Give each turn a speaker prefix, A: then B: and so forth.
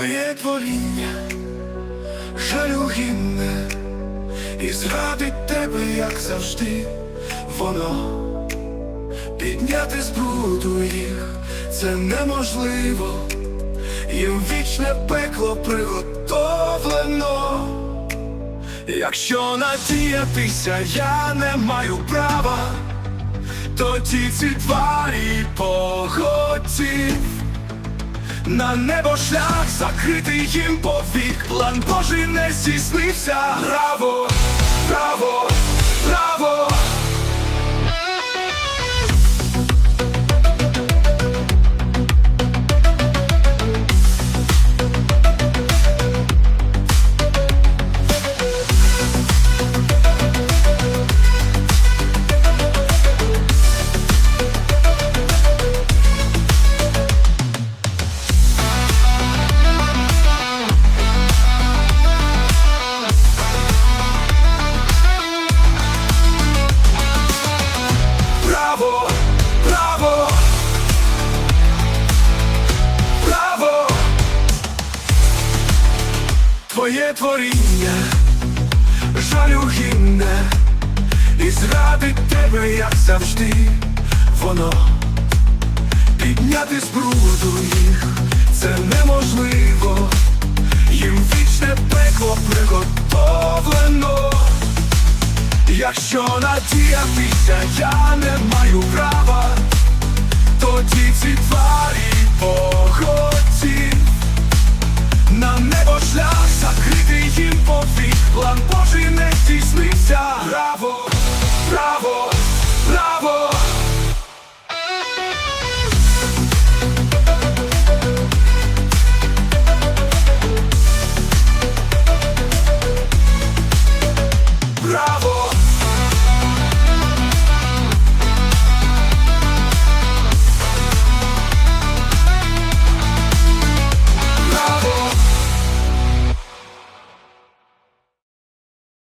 A: Твоє творіння жалюгідне І зрадить тебе, як завжди, воно Підняти з бруду їх це неможливо, їм вічне пекло приготовлено. Якщо надіятися я не маю права, тоді ці тварі поготів. На небо шлях закритий їм повік, план Божий не здійснився. Браво, твоє творіння жалюгідне і зрадить тебе, як завжди, воно підняти з бруду їх це неможливо, їм вічне пекло приготовлено. Якщо надіятися я не план Божий не здійснився.